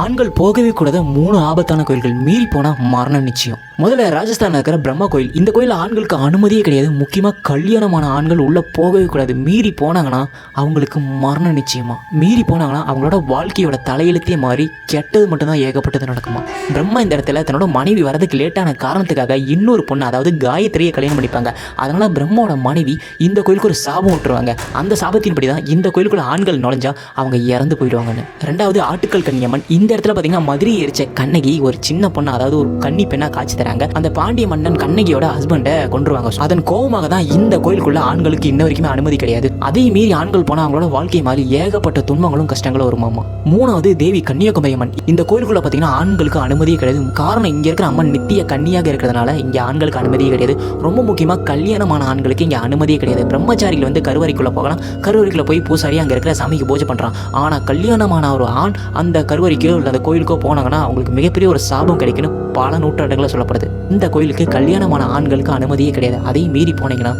ஆண்கள் போகவே கூடாத மூணு ஆபத்தான கோயில்கள். மீறி போனால் மரணம் நிச்சயம். முதல்ல ராஜஸ்தானில் இருக்கிற பிரம்மா கோயில். இந்த கோயிலில் ஆண்களுக்கு அனுமதியே கிடையாது. முக்கியமாக கல்யாணமான ஆண்கள் உள்ளே போகவே கூடாது. மீறி போனாங்கன்னா அவங்களுக்கு மரணம் நிச்சயமா. மீறி போனாங்கன்னா அவங்களோட வாழ்க்கையோட தலையெழுத்தே மாறி கெட்டது மட்டும்தான் ஏகப்பட்டது நடக்குமா? பிரம்மா இந்த இடத்துல தன்னோட மனைவி வரதுக்கு லேட்டான காரணத்துக்காக இன்னொரு பொண்ணு அதாவது காயத்ரியை கல்யாணம் பண்ணிப்பாங்க. அதனால பிரம்மாவோட மனைவி இந்த கோயிலுக்கு ஒரு சாபம் விட்டுருவாங்க அந்த சாபத்தின்படி தான் இந்த கோயிலுக்குள்ள ஆண்கள் நுழைஞ்சா அவங்க இறந்து போயிடுவாங்கன்னு. ரெண்டாவது ஆட்டுக்கல் கன்னியம்மன். இந்த இந்த இடத்துல பார்த்தீங்கன்னா மதுரை எரிச்ச கண்ணகி ஒரு சின்ன பொண்ணு அதாவது ஒரு கன்னி பெண்ணா காட்சி தராங்க. அந்த பாண்டிய மன்னன் கண்ணகியோட ஹஸ்பண்டை கொண்டுருவாங்க அதன் கோபமாக தான் இந்த கோயிலுக்குள்ள ஆண்களுக்கு இன்ன வரைக்குமே அனுமதி கிடையாது. அதே மீறி ஆண்கள் போனால் அவங்களோட வாழ்க்கை மாதிரி ஏகப்பட்ட துன்பங்களும் கஷ்டங்களும் வருமாமா? மூணாவது தேவி கன்னியாகுமரி அம்மன் இந்த கோயிலுக்குள்ள பார்த்தீங்கன்னா ஆண்களுக்கு அனுமதியே கிடையாது. காரணம் இங்க இருக்கிற அம்மன் நித்திய கன்னியாக இருக்கிறதுனால இங்க ஆண்களுக்கு அனுமதியே கிடையாது. ரொம்ப முக்கியமாக கல்யாணமான ஆண்களுக்கு இங்க அனுமதியே கிடையாது. பிரம்மச்சாரிகள் வந்து கருவறைக்குள்ள போகலாம். கருவறைக்குள்ள போய் பூசாரி அங்க இருக்கிற சாமிக்கு பூஜை பண்றான். ஆனா கல்யாணமான ஒரு ஆண் அந்த கருவறைக்கு இல்லை அந்த கோயிலுக்கோ போனாங்கன்னா அவங்களுக்கு மிகப்பெரிய ஒரு சாபம் கிடைக்குன்னு பல நூற்றாண்டுகளை சொல்லப்படுது. இந்த கோயிலுக்கு கல்யாணமான ஆண்களுக்கு அனுமதியே கிடையாது. அதையும் மீறி போனீங்கன்னா